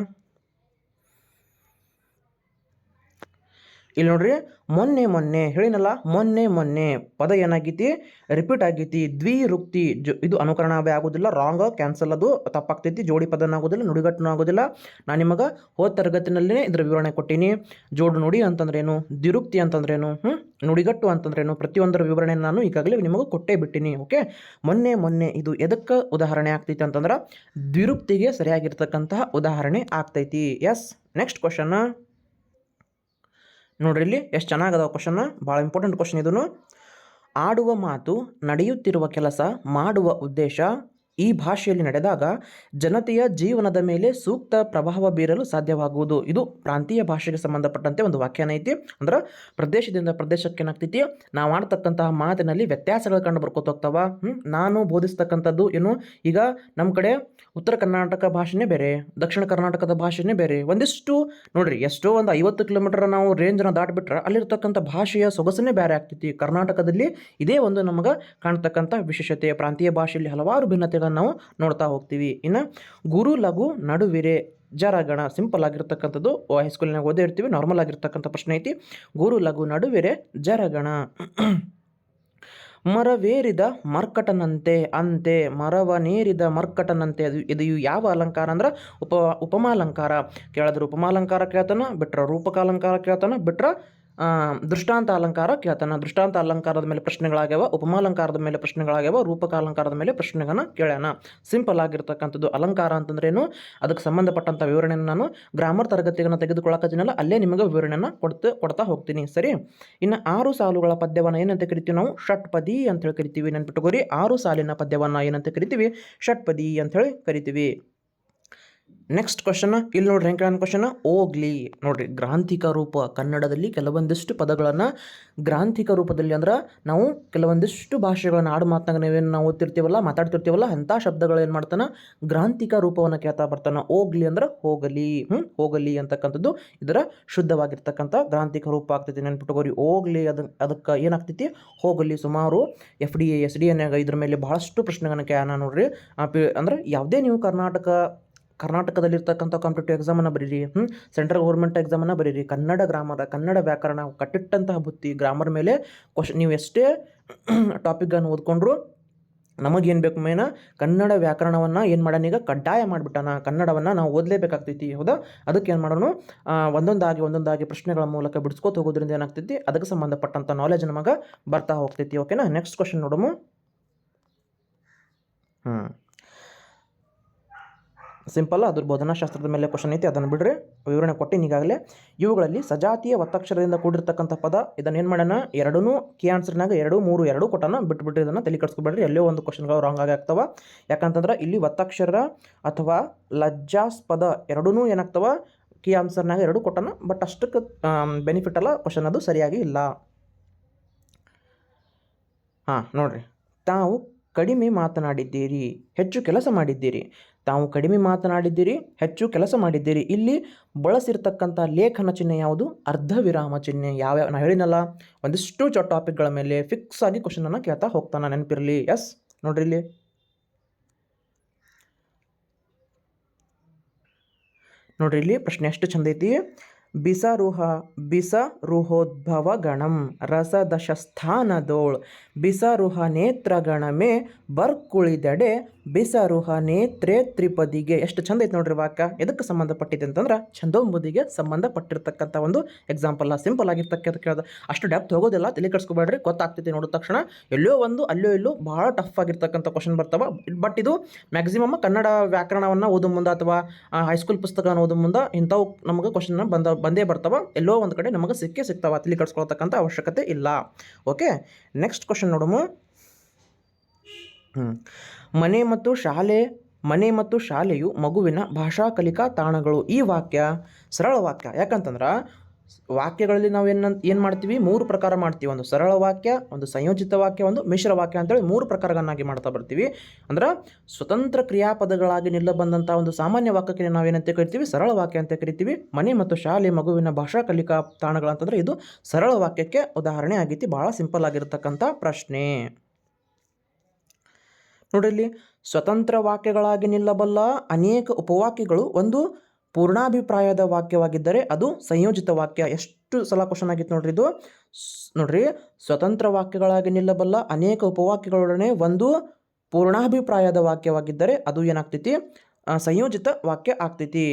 ಇಲ್ಲಿ ನೋಡ್ರಿ, ಮೊನ್ನೆ ಮೊನ್ನೆ ಹೇಳಿನಲ್ಲ, ಮೊನ್ನೆ ಮೊನ್ನೆ ಪದ ಏನಾಗೈತಿ? ರಿಪೀಟ್ ಆಗೈತಿ. ದ್ವಿರುಕ್ತಿ ಇದು ಅನುಕರಣವೇ ಆಗೋದಿಲ್ಲ ರಾಂಗ್ ಕ್ಯಾನ್ಸಲ್ ಅದು ತಪ್ಪಾಗ್ತೈತಿ, ಜೋಡಿ ಪದನ ಆಗೋದಿಲ್ಲ, ನುಡಿಗಟ್ಟನ ಆಗೋದಿಲ್ಲ. ನಾನು ನಿಮಗೆ ಹೋದ ತರಗತಿನಲ್ಲೇ ಇದ್ರ ವಿವರಣೆ ಕೊಟ್ಟೀನಿ. ಜೋಡು ನುಡಿ ಅಂತಂದ್ರೇನು? ದ್ವಿರುಕ್ತಿ ಅಂತಂದ್ರೇನು? ಹ್ಞೂ ನುಡಿಗಟ್ಟು ಅಂತಂದ್ರೇನು? ಪ್ರತಿಯೊಂದರ ವಿವರಣೆ ನಾನು ಈಗಾಗಲೇ ನಿಮಗೆ ಕೊಟ್ಟೇ ಬಿಟ್ಟಿನಿ ಓಕೆ ಮೊನ್ನೆ ಮೊನ್ನೆ ಇದು ಎದಕ್ಕೆ ಉದಾಹರಣೆ ಆಗ್ತೈತಿ ಅಂತಂದ್ರೆ, ದ್ವಿರುಕ್ತಿಗೆ ಸರಿಯಾಗಿರ್ತಕ್ಕಂತಹ ಉದಾಹರಣೆ ಆಗ್ತೈತಿ. ಎಸ್ ನೆಕ್ಸ್ಟ್ ಕ್ವಶನ್ ನೋಡ್ರಿ ಇಲ್ಲಿ ಎಷ್ಟು ಚೆನ್ನಾಗದ ಕ್ವಶನ್ ಭಾಳ ಇಂಪಾರ್ಟೆಂಟ್ ಕ್ವಶನ್ ಇದನ್ನು ಆಡುವ ಮಾತು, ನಡೆಯುತ್ತಿರುವ ಕೆಲಸ, ಮಾಡುವ ಉದ್ದೇಶ ಈ ಭಾಷೆಯಲ್ಲಿ ನಡೆದಾಗ ಜನತೆಯ ಜೀವನದ ಮೇಲೆ ಸೂಕ್ತ ಪ್ರಭಾವ ಬೀರಲು ಸಾಧ್ಯವಾಗುವುದು. ಇದು ಪ್ರಾಂತೀಯ ಭಾಷೆಗೆ ಸಂಬಂಧಪಟ್ಟಂತೆ ಒಂದು ವ್ಯಾಖ್ಯಾನ ಐತಿ. ಅಂದ್ರೆ, ಪ್ರದೇಶದಿಂದ ಪ್ರದೇಶಕ್ಕೆ ಏನಾಗ್ತೈತಿ? ನಾವು ಆಡ್ತಕ್ಕಂತಹ ಮಾತಿನಲ್ಲಿ ವ್ಯತ್ಯಾಸಗಳು ಕಂಡು ಬರ್ಕೋತ ಹೋಗ್ತಾವ. ನಾನು ಬೋಧಿಸ್ತಕ್ಕಂಥದ್ದು ಏನು? ಈಗ ನಮ್ಮ ಕಡೆ ಉತ್ತರ ಕರ್ನಾಟಕ ಭಾಷೆನೇ ಬೇರೆ, ದಕ್ಷಿಣ ಕರ್ನಾಟಕದ ಭಾಷೆನೇ ಬೇರೆ. ಒಂದಿಷ್ಟು, ನೋಡ್ರಿ, ಎಷ್ಟೋ ಒಂದು ಐವತ್ತು ಕಿಲೋಮೀಟರ್ ನಾವು ರೇಂಜ್ನ ದಾಟ್ಬಿಟ್ರೆ ಅಲ್ಲಿರ್ತಕ್ಕಂಥ ಭಾಷೆಯ ಸೊಗಸನ್ನೇ ಬೇರೆ ಆಗ್ತೈತಿ. ಕರ್ನಾಟಕದಲ್ಲಿ ಇದೇ ಒಂದು ನಮಗೆ ಕಾಣ್ತಕ್ಕಂಥ ವಿಶೇಷತೆ. ಪ್ರಾಂತೀಯ ಭಾಷೆಯಲ್ಲಿ ಹಲವಾರು ಭಿನ್ನತೆಗಳನ್ನು ನಾವು ನೋಡ್ತಾ ಹೋಗ್ತೀವಿ. ಇನ್ನು ಗುರು, ಲಘು, ನಡುವಿರೆ, ಜರಗಣ, ಸಿಂಪಲ್ ಆಗಿರ್ತಕ್ಕಂಥದ್ದು ಹೈಸ್ಕೂಲಿನಾಗ ಓದೇ ಇರ್ತೀವಿ. ನಾರ್ಮಲ್ ಆಗಿರ್ತಕ್ಕಂಥ ಪ್ರಶ್ನೆ ಐತಿ. ಗುರು, ಲಘು, ನಡುವಿರೆ, ಜರಗಣ. ಮರವೇರಿದ ಮರ್ಕಟನಂತೆ, ಅಂತೆ, ಮರವ ನೇರಿದ ಮರ್ಕಟನಂತೆ, ಅದು ಇದು ಯಾವ ಅಲಂಕಾರ ಅಂದ್ರೆ ಉಪ ಉಪಮಾಲಂಕಾರ. ಕೇಳಿದ್ರೆ ಉಪಮಾಲಂಕಾರ ಕೇಳ್ತಾನ, ಬಿಟ್ರ ರೂಪಕಾಲಂಕಾರ ಕೇಳ್ತಾನ, ಬಿಟ್ರ ದೃಷ್ಟಾಂತ ಅಲಂಕಾರ ಕೇಳ್ತಾನ ದೃಷ್ಟಾಂತ ಅಲಂಕಾರದ ಮೇಲೆ ಪ್ರಶ್ನೆಗಳಾಗ್ಯಾವ, ಉಪಮಾಲಂಕಾರದ ಮೇಲೆ ಪ್ರಶ್ನೆಗಳಾಗ್ಯಾವ, ರೂಪಕಾಲಂಕಾರದ ಮೇಲೆ ಪ್ರಶ್ನೆಗಳನ್ನ ಕೇಳ್ಯಾನ. ಸಿಂಪಲ್ ಆಗಿರ್ತಕ್ಕಂಥದ್ದು ಅಲಂಕಾರ ಅಂತಂದ್ರೇನು? ಅದಕ್ಕೆ ಸಂಬಂಧಪಟ್ಟಂಥ ವಿವರಣೆಯನ್ನು ನಾನು ಗ್ರಾಮರ್ ತರಗತಿಯನ್ನು ತೆಗೆದುಕೊಳ್ಳಕತ್ತೀನಲ್ಲ, ಅಲ್ಲೇ ನಿಮಗೆ ವಿವರಣೆಯನ್ನು ಕೊಡ್ತಾ ಕೊಡ್ತಾ ಹೋಗ್ತೀನಿ. ಸರಿ? ಇನ್ನು ಆರು ಸಾಲುಗಳ ಪದ್ಯವನ್ನು ಏನಂತ ಕರಿತೀವಿ ನಾವು? ಷಟ್ಪದಿ ಅಂತ ಹೇಳಿ ಕರಿತೀವಿ. ನೆನ್ಪಿಟ್ಟುಕೋರಿ ಆರು ಸಾಲಿನ ಪದ್ಯವನ್ನು ಏನಂತ ಕರಿತೀವಿ? ಷಟ್ಪದಿ ಅಂತ ಹೇಳಿ ಕರಿತೀವಿ. ನೆಕ್ಸ್ಟ್ ಕ್ವಶನ್ ಇಲ್ಲಿ ನೋಡ್ರಿ ಹೆಂಗೆ ಕ್ವಶನ್ ಓಗ್ಲಿ ನೋಡ್ರಿ, ಗ್ರಾಂಥಿಕ ರೂಪ ಕನ್ನಡದಲ್ಲಿ ಕೆಲವೊಂದಿಷ್ಟು ಪದಗಳನ್ನು ಗ್ರಾಂಥಿಕ ರೂಪದಲ್ಲಿ ಅಂದ್ರೆ ನಾವು ಕೆಲವೊಂದಿಷ್ಟು ಭಾಷೆಗಳನ್ನ ಆಡು ಮಾತನಾಗ ನಾವೇನು ನಾವು ಓದ್ತಿರ್ತೀವಲ್ಲ, ಮಾತಾಡ್ತಿರ್ತೀವಲ್ಲ, ಅಂಥ ಶಬ್ದಗಳು ಏನು ಮಾಡ್ತಾನೆ? ಗ್ರಾಂಥಿಕ ರೂಪವನ್ನು ಕೇಳ್ತಾ ಬರ್ತಾನೆ. ಓಗ್ಲಿ ಅಂದ್ರೆ ಹೋಗಲಿ ಹ್ಞೂ ಹೋಗಲಿ ಅಂತಕ್ಕಂಥದ್ದು ಇದರ ಶುದ್ಧವಾಗಿರ್ತಕ್ಕಂಥ ಗ್ರಾಂಥಿಕ ರೂಪ ಆಗ್ತೈತಿ ನೆನ್ಪಿಟ್ಟುಕೋರಿ ಹೋಗ್ಲಿ ಅದು, ಅದಕ್ಕೆ ಏನಾಗ್ತೈತಿ? ಹೋಗಲಿ ಸುಮಾರು F D A S D ಎನ್ಯಾಗ ಇದ್ರ ಮೇಲೆ ಬಹಳಷ್ಟು ಪ್ರಶ್ನೆಗಳನ್ನ ಕೇಳೋಣ ನೋಡ್ರಿ. ಅಂದ್ರೆ ಯಾವುದೇ ನೀವು ಕರ್ನಾಟಕ ಕರ್ನಾಟಕದಲ್ಲಿರ್ತಕ್ಕಂಥ ಕಾಂಪಿಟೇಟಿವ್ ಎಕ್ಸಾಮನ್ನು ಬರೀರಿ ಹ್ಞೂ ಸೆಂಟ್ರಲ್ ಗೌರ್ಮೆಂಟ್ ಎಕ್ಸಾಮನ್ನು ಬರೀರಿ. ಕನ್ನಡ ಗ್ರಾಮರ ಕನ್ನಡ ವ್ಯಾಕರಣ ಕಟ್ಟಿಟ್ಟಂತಹ ಬುತ್ತಿ ಗ್ರಾಮರ್ ಮೇಲೆ ಕ್ವಶನ್ ನೀವು ಎಷ್ಟೇ [CLEARS THROAT] ಟಾಪಿಕನ್ನು ಓದ್ಕೊಂಡ್ರು ನಮಗೇನು ಬೇಕು ಮೇನ? ಕನ್ನಡ ವ್ಯಾಕರಣವನ್ನು ಏನು ಮಾಡೋಣ ಈಗ? ಕಡ್ಡಾಯ ಮಾಡಿಬಿಟ್ಟಾನ. ಕನ್ನಡವನ್ನು ನಾವು ಓದಲೇಬೇಕಾಗ್ತೈತಿ, ಹೌದಾ? ಅದಕ್ಕೆ ಏನು ಮಾಡೋಣ ಒಂದೊಂದಾಗಿ ಒಂದೊಂದಾಗಿ ಪ್ರಶ್ನೆಗಳ ಮೂಲಕ ಬಿಡಿಸ್ಕೋತ ಹೋಗೋದ್ರಿಂದ ಏನಾಗ್ತೈತಿ? ಅದಕ್ಕೆ ಸಂಬಂಧಪಟ್ಟಂಥ ನಾಲೆಜ್ ನಮಗೆ ಬರ್ತಾ ಹೋಗ್ತೈತಿ ಓಕೆನಾ ನೆಕ್ಸ್ಟ್ ಕ್ವಶನ್ ನೋಡೋಮು. ಹ್ಞೂ ಸಿಂಪಲ್ ಅದ್ರ ಬೋಧನಾಶಾಸ್ತ್ರದ ಮೇಲೆ ಕ್ವಶನ್ ಐತಿ, ಅದನ್ನು ಬಿಡ್ರಿ. ವಿವರಣೆ ಕೊಟ್ಟಿನಿ ಈಗಾಗಲೇ ಇವುಗಳಲ್ಲಿ ಸಜಾತಿಯ ಒತ್ತಕ್ಷರದಿಂದ ಕೂಡಿರ್ತಕ್ಕಂಥ ಪದ, ಇದನ್ನು ಏನು ಮಾಡೋಣ? ಎರಡೂ ಕಿ ಆನ್ಸರ್ನಾಗ ಎರಡು, ಮೂರು, ಎರಡು ಕೊಟ್ಟನ ಬಿಟ್ಬಿಟ್ರಿ, ಇದನ್ನು ತಲೆ ಕಟ್ಸ್ಕೊಬೇಡ್ರಿ ಎಲ್ಲೋ ಒಂದು ಕ್ವಶನ್ಗಳು ರಾಂಗ್ ಆಗಿ ಆಗ್ತವ. ಯಾಕಂತಂದ್ರೆ ಇಲ್ಲಿ ಒತ್ತಕ್ಷರ ಅಥವಾ ಲಜ್ಜಾಸ್ಪದ ಎರಡೂ ಏನಾಗ್ತವ? ಕಿ ಆನ್ಸರ್ನಾಗ ಎರಡು ಕೊಟ್ಟನ ಬಟ್ ಅಷ್ಟಕ್ಕೆ ಬೆನಿಫಿಟ್ ಅಲ್ಲ ಕ್ವಶನ್ ಅದು ಸರಿಯಾಗಿ ಇಲ್ಲ. ಹಾಂ, ನೋಡ್ರಿ. ತಾವು ಕಡಿಮೆ ಮಾತನಾಡಿದ್ದೀರಿ, ಹೆಚ್ಚು ಕೆಲಸ ಮಾಡಿದ್ದೀರಿ. ತಾವು ಕಡಿಮೆ ಮಾತನಾಡಿದ್ದೀರಿ, ಹೆಚ್ಚು ಕೆಲಸ ಮಾಡಿದ್ದೀರಿ. ಇಲ್ಲಿ ಬಳಸಿರ್ತಕ್ಕಂಥ ಲೇಖನ ಚಿಹ್ನೆ ಯಾವುದು? ಅರ್ಧ ವಿರಾಮ ಚಿಹ್ನೆ. ಯಾವ್ಯಾವ? ನಾ ಹೇಳಿನಲ್ಲ ಒಂದಿಷ್ಟು ಚ ಟಾಪಿಕ್ಗಳ ಮೇಲೆ ಫಿಕ್ಸ್ ಆಗಿ ಕ್ವಶನನ್ನು ಕೇಳ್ತಾ ಹೋಗ್ತಾನೆ ನೆನಪಿರಲಿ. ಎಸ್ ನೋಡ್ರಿ ಇಲ್ಲಿ. ನೋಡ್ರಿ ಇಲ್ಲಿ ಪ್ರಶ್ನೆ ಎಷ್ಟು ಚಂದ ಐತಿ? ಬಿಸರುಹ ಬಿಸರುಹೋದ್ಭವ ಗಣಂ ರಸದಶಸ್ಥಾನದೋಳ್ ಬಿಸರುಹ ನೇತ್ರಗಣಮೆ ಬರ್ಕುಳಿದಡೆ ಬಿಸರುಹ ನೇತ್ರೆ ತ್ರಿಪದಿಗೆ. ಎಷ್ಟು ಚಂದ ಐತೆ ನೋಡ್ರಿ ವಾಕ್ಯ. ಎದಕ್ಕೆ ಸಂಬಂಧಪಟ್ಟಿದೆ ಅಂತಂದ್ರೆ ಛಂದೋಂಬುದಿಗೆ ಸಂಬಂಧಪಟ್ಟಿರ್ತಕ್ಕಂಥ ಒಂದು ಎಕ್ಸಾಂಪಲ್ ಸಿಂಪಲ್ ಆಗಿರ್ತಕ್ಕಂಥ ಕೇಳ್ದ. ಅಷ್ಟು ಡೆಪ್ತ್ ಹೋಗೋದಿಲ್ಲ, ತಲೆ ಕೆಡಿಸ್ಕೊಬೇಡ್ರಿ, ಗೊತ್ತಾಗ್ತೈತಿ ನೋಡಿದ ತಕ್ಷಣ. ಎಲ್ಲೋ ಒಂದು ಅಲ್ಲೋ ಇಲ್ಲೋ ಭಾಳ ಟಫ್ ಆಗಿರ್ತಕ್ಕಂಥ ಕ್ವಶನ್ ಬರ್ತಾವ. ಬಟ್ ಇದು ಮ್ಯಾಕ್ಸಿಮಮ್ ಕನ್ನಡ ವ್ಯಾಕರಣವನ್ನು ಓದೋ ಮುಂದೆ ಅಥವಾ ಹೈಸ್ಕೂಲ್ ಪುಸ್ತಕವನ್ನು ಓದೋ ಮುಂದೆ ಇಂಥವು ನಮಗೆ ಕ್ವಶನ್ ಬಂದ ಬಂದೇ ಬರ್ತಾವ ಎಲ್ಲೋ ಒಂದು ಕಡೆ ನಮಗೆ ಸಿಕ್ಕೇ ಸಿಗ್ತಾವ ತಲೆ ಕಟ್ಸ್ಕೊಳ್ತಕ್ಕಂಥ ಅವಶ್ಯಕತೆ ಇಲ್ಲ ಓಕೆ ನೆಕ್ಸ್ಟ್ ಕ್ವಶನ್ ಹ್ಮ್. ಮನೆ ಮತ್ತು ಶಾಲೆ, ಮನೆ ಮತ್ತು ಶಾಲೆಯು ಮಗುವಿನ ಭಾಷಾ ಕಲಿಕಾ ತಾಣಗಳು ಈ ವಾಕ್ಯ ಸರಳ ವಾಕ್ಯ ಯಾಕಂತಂದ್ರೆ ವಾಕ್ಯಗಳಲ್ಲಿ ನಾವು ಏನು ಏನು ಮಾಡ್ತೀವಿ? ಮೂರು ಪ್ರಕಾರ ಮಾಡ್ತೀವಿ. ಒಂದು ಸರಳ ವಾಕ್ಯ, ಒಂದು ಸಂಯೋಜಿತ ವಾಕ್ಯ, ಒಂದು ಮಿಶ್ರ ವಾಕ್ಯ ಅಂತೇಳಿ ಮೂರು ಪ್ರಕಾರಗಳನ್ನಾಗಿ ಮಾಡ್ತಾ ಬರ್ತೀವಿ. ಅಂದ್ರೆ ಸ್ವತಂತ್ರ ಕ್ರಿಯಾಪದಗಳಾಗಿ ನಿಲ್ಲ ಬಂದಂಥ ಒಂದು ಸಾಮಾನ್ಯ ವಾಕ್ಯಕ್ಕೆ ನಾವು ಏನಂತ ಕರಿತೀವಿ? ಸರಳ ವಾಕ್ಯ ಅಂತ ಕರಿತೀವಿ. ಮನೆ ಮತ್ತು ಶಾಲೆ, ಮಗುವಿನ ಭಾಷಾ, ಕಲಿಕಾ ತಾಣಗಳಂತಂದ್ರೆ ಇದು ಸರಳ ವಾಕ್ಯಕ್ಕೆ ಉದಾಹರಣೆ ಆಗೈತಿ ಭಾಳ ಸಿಂಪಲ್ ಆಗಿರ್ತಕ್ಕಂಥ ಪ್ರಶ್ನೆ. ನೋಡಿ ಇಲ್ಲಿ, ಸ್ವತಂತ್ರ ವಾಕ್ಯಗಳಾಗಿ ನಿಲ್ಲಬಲ್ಲ ಅನೇಕ ಉಪವಾಕ್ಯಗಳು ಒಂದು ಪೂರ್ಣಾಭಿಪ್ರಾಯದ ವಾಕ್ಯವಾಗಿದ್ದರೆ ಅದು ಸಂಯೋಜಿತ ವಾಕ್ಯ. ಎಷ್ಟು ಸಲ ಕ್ವಶನ್ ಆಗಿತ್ತು ನೋಡ್ರಿ ಇದು? ನೋಡ್ರಿ, ಸ್ವತಂತ್ರ ವಾಕ್ಯಗಳಾಗಿ ನಿಲ್ಲಬಲ್ಲ ಅನೇಕ ಉಪವಾಕ್ಯಗಳೊಡನೆ ಒಂದು ಪೂರ್ಣಾಭಿಪ್ರಾಯದ ವಾಕ್ಯವಾಗಿದ್ದರೆ ಅದು ಏನಾಗ್ತೈತಿ? ಸಂಯೋಜಿತ ವಾಕ್ಯ ಆಗ್ತೈತಿ.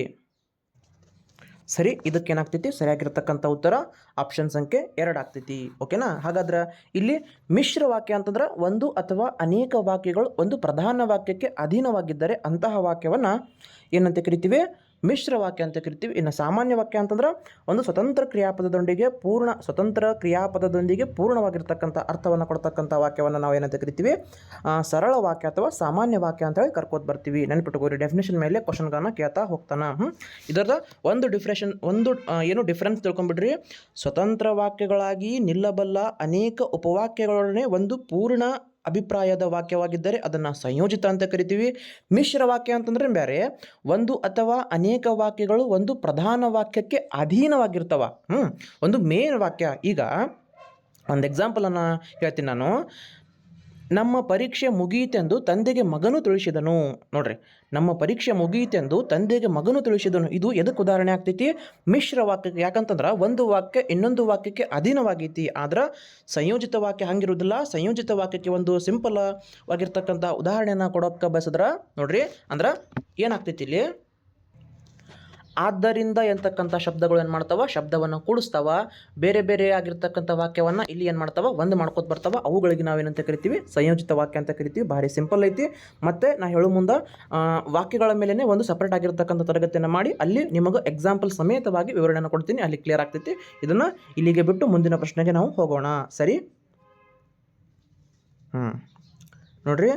ಸರಿ, ಇದಕ್ಕೆ ಏನಾಗ್ತೈತಿ? ಸರಿಯಾಗಿರ್ತಕ್ಕಂಥ ಉತ್ತರ ಆಪ್ಷನ್ ಸಂಖ್ಯೆ ಎರಡು ಆಗ್ತೈತಿ. ಓಕೆನಾ ಹಾಗಾದ್ರೆ ಇಲ್ಲಿ ಮಿಶ್ರ ವಾಕ್ಯ ಅಂತಂದ್ರೆ ಒಂದು ಅಥವಾ ಅನೇಕ ವಾಕ್ಯಗಳು ಒಂದು ಪ್ರಧಾನ ವಾಕ್ಯಕ್ಕೆ ಅಧೀನವಾಗಿದ್ದರೆ ಅಂತಹ ವಾಕ್ಯವನ್ನು ಏನಂತ ಕರಿತೀವಿ? ಮಿಶ್ರ ವಾಕ್ಯ ಅಂತ ಕರಿತೀವಿ. ಇನ್ನು ಸಾಮಾನ್ಯ ವಾಕ್ಯ ಅಂತಂದ್ರೆ ಒಂದು ಸ್ವತಂತ್ರ ಕ್ರಿಯಾಪದದೊಂದಿಗೆ ಪೂರ್ಣ ಸ್ವತಂತ್ರ ಕ್ರಿಯಾಪದದೊಂದಿಗೆ ಪೂರ್ಣವಾಗಿರ್ತಕ್ಕಂಥ ಅರ್ಥವನ್ನು ಕೊಡ್ತಕ್ಕಂಥ ವಾಕ್ಯವನ್ನು ನಾವು ಏನಂತ ಕರಿತೀವಿ? ಸರಳ ವಾಕ್ಯ ಅಥವಾ ಸಾಮಾನ್ಯ ವಾಕ್ಯ ಅಂತ ಹೇಳಿ ಕರ್ಕೋತ ಬರ್ತೀವಿ. ನೆನ್ಪಿಟ್ಕೋರಿ ಡೆಫಿನೇಷನ್ ಮೇಲೆ ಕ್ವಶನ್ಗಳನ್ನು ಕೇಳ್ತಾ ಹೋಗ್ತಾನ. ಇದರ ಒಂದು ಡಿಫ್ರೆಷನ್ ಒಂದು ಏನು ಡಿಫ್ರೆನ್ಸ್ ತಿಳ್ಕೊಂಬಿಡ್ರಿ? ಸ್ವತಂತ್ರ ವಾಕ್ಯಗಳಾಗಿ ನಿಲ್ಲಬಲ್ಲ ಅನೇಕ ಉಪವಾಕ್ಯಗಳೊಡನೆ ಒಂದು ಪೂರ್ಣ ಅಭಿಪ್ರಾಯದ ವಾಕ್ಯವಾಗಿದ್ದರೆ ಅದನ್ನು ಸಂಯೋಜಿತ ಅಂತ ಕರಿತೀವಿ. ಮಿಶ್ರ ವಾಕ್ಯ ಅಂತಂದ್ರೆ ಬೇರೆ ಒಂದು ಅಥವಾ ಅನೇಕ ವಾಕ್ಯಗಳು ಒಂದು ಪ್ರಧಾನ ವಾಕ್ಯಕ್ಕೆ ಅಧೀನವಾಗಿರ್ತವ. ಹ್ಞೂ ಒಂದು ಮೇನ್ ವಾಕ್ಯ. ಈಗ ಒಂದು ಎಕ್ಸಾಂಪಲನ್ನು ಹೇಳ್ತೀನಿ ನಾನು. ನಮ್ಮ ಪರೀಕ್ಷೆ ಮುಗಿಯಿತೆಂದು ತಂದೆಗೆ ಮಗನು ತಿಳಿಸಿದನು. ನೋಡ್ರಿ, ನಮ್ಮ ಪರೀಕ್ಷೆ ಮುಗಿಯಿತೆಂದು ತಂದೆಗೆ ಮಗನು ತಿಳಿಸಿದನು. ಇದು ಎದಕ್ಕೆ ಉದಾಹರಣೆ ಆಗ್ತೈತಿ? ಮಿಶ್ರ ವಾಕ್ಯಕ್ಕೆ. ಯಾಕಂತಂದ್ರೆ, ಒಂದು ವಾಕ್ಯ ಇನ್ನೊಂದು ವಾಕ್ಯಕ್ಕೆ ಅಧೀನವಾಗೈತಿ. ಆದ್ರೆ ಸಂಯೋಜಿತ ವಾಕ್ಯ ಹಂಗಿರೋದಿಲ್ಲ. ಸಂಯೋಜಿತ ವಾಕ್ಯಕ್ಕೆ ಒಂದು ಸಿಂಪಲ್ ಆಗಿರ್ತಕ್ಕಂಥ ಉದಾಹರಣೆಯನ್ನು ಕೊಡೋಕೆ ಬಯಸಿದ್ರೆ, ನೋಡ್ರಿ, ಅಂದ್ರೆ ಏನಾಗ್ತೈತಿ ಇಲ್ಲಿ? ಆದ್ದರಿಂದ ಎಂತಕ್ಕಂಥ ಶಬ್ದಗಳು ಏನು ಮಾಡ್ತಾವ? ಶಬ್ದವನ್ನು ಕೂಡಿಸ್ತಾವ. ಬೇರೆ ಬೇರೆ ಆಗಿರ್ತಕ್ಕಂಥ ವಾಕ್ಯವನ್ನು ಇಲ್ಲಿ ಏನು ಮಾಡ್ತಾವ? ಒಂದು ಮಾಡ್ಕೊತ ಬರ್ತಾವ. ಅವುಗಳಿಗೆ ನಾವೇನಂತ ಕರಿತೀವಿ? ಸಂಯೋಜಿತ ವಾಕ್ಯ ಅಂತ ಕರಿತೀವಿ. ಭಾರಿ ಸಿಂಪಲ್ ಐತಿ. ಮತ್ತು ನಾ ಹೇಳೋ ಮುಂದೆ ವಾಕ್ಯಗಳ ಮೇಲೇ ಒಂದು ಸಪ್ರೇಟ್ ಆಗಿರ್ತಕ್ಕಂಥ ತರಗತಿಯನ್ನು ಮಾಡಿ, ಅಲ್ಲಿ ನಿಮಗೆ ಎಕ್ಸಾಂಪಲ್ ಸಮೇತವಾಗಿ ವಿವರಣೆಯನ್ನು ಕೊಡ್ತೀನಿ. ಅಲ್ಲಿ ಕ್ಲಿಯರ್ ಆಗ್ತೈತಿ. ಇದನ್ನು ಇಲ್ಲಿಗೆ ಬಿಟ್ಟು ಮುಂದಿನ ಪ್ರಶ್ನೆಗೆ ನಾವು ಹೋಗೋಣ. ಸರಿ? ಹ್ಞೂ ನೋಡ್ರಿ?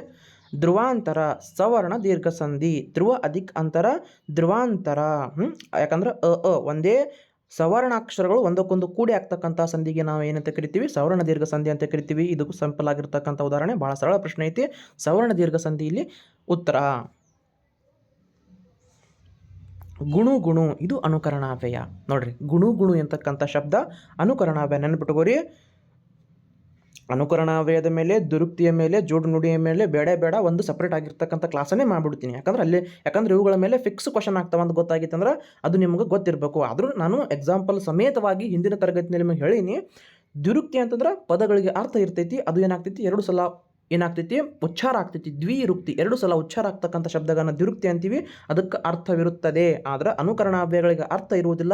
ಧ್ರುವಾಂತರ ಸವರ್ಣ ದೀರ್ಘ ಸಂಧಿ ಧ್ರುವ ಅಧಿಕ್ ಅಂತರ ಧ್ರುವಾಂತರ. ಯಾಕಂದ್ರೆ ಅ ಅ, ಒಂದೇ ಸವರ್ಣಾಕ್ಷರಗಳು ಒಂದಕ್ಕೊಂದು ಕೂಡಿ ಆಗ್ತಕ್ಕಂಥ ಸಂಧಿಗೆ ನಾವು ಏನಂತ ಕರಿತೀವಿ? ಸವರ್ಣ ದೀರ್ಘ ಸಂಧಿ ಅಂತ ಕರಿತೀವಿ. ಇದಕ್ಕೂ ಸಿಂಪಲ್ ಆಗಿರ್ತಕ್ಕಂಥ ಉದಾಹರಣೆ ಭಾಳ ಸರಳ ಪ್ರಶ್ನೆ ಐತಿ. ಸವರ್ಣ ದೀರ್ಘ ಸಂಧಿ ಇಲ್ಲಿ ಉತ್ತರ. ಗುಣು ಗುಣು, ಇದು ಅನುಕರಣಾವ್ಯಯ. ನೋಡ್ರಿ, ಗುಣು ಗುಣು ಎಂತಕ್ಕಂಥ ಶಬ್ದ ಅನುಕರಣಾವ್ಯಯ. ನೆನ್ಪಿಟ್ಕೋರಿ. ಅನುಕರಣಾವ್ಯಯದ ಮೇಲೆ, ದುರುಕ್ತಿಯ ಮೇಲೆ, ಜೋಡು ನುಡಿಯ ಮೇಲೆ ಬೇಡ ಬೇಡ ಒಂದು ಸಪ್ರೇಟ್ ಆಗಿರ್ತಕ್ಕಂಥ ಕ್ಲಾಸನ್ನೇ ಮಾಡಿಬಿಡ್ತೀನಿ. ಯಾಕಂದ್ರೆ ಅಲ್ಲಿ, ಯಾಕಂದ್ರೆ ಇವುಗಳ ಮೇಲೆ ಫಿಕ್ಸ್ ಕ್ವಶನ್ ಆಗ್ತಾವ ಅಂತ ಗೊತ್ತಾಗಿತ್ತಂದ್ರೆ ಅದು ನಿಮಗೆ ಗೊತ್ತಿರಬೇಕು. ಆದರೂ ನಾನು ಎಕ್ಸಾಂಪಲ್ ಸಮೇತವಾಗಿ ಹಿಂದಿನ ತರಗತಿಯಲ್ಲಿ ನಿಮಗೆ ಹೇಳೀನಿ. ದುರುಕ್ತಿ ಅಂತಂದ್ರೆ ಪದಗಳಿಗೆ ಅರ್ಥ ಇರ್ತೈತಿ, ಅದು ಏನಾಗ್ತೈತಿ? ಎರಡು ಸಲ ಏನಾಗ್ತೈತಿ? ಉಚ್ಚಾರ ಆಗ್ತೈತಿ ದ್ವಿರುಕ್ತಿ. ಎರಡು ಸಲ ಉಚ್ಚಾರ ಆಗ್ತಕ್ಕಂಥ ಶಬ್ದಗಳನ್ನು ದ್ವಿರುಕ್ತಿ ಅಂತೀವಿ. ಅದಕ್ಕೆ ಅರ್ಥವಿರುತ್ತದೆ. ಆದ್ರೆ ಅನುಕರಣಾವ್ಯಯಗಳಿಗೆ ಅರ್ಥ ಇರುವುದಿಲ್ಲ.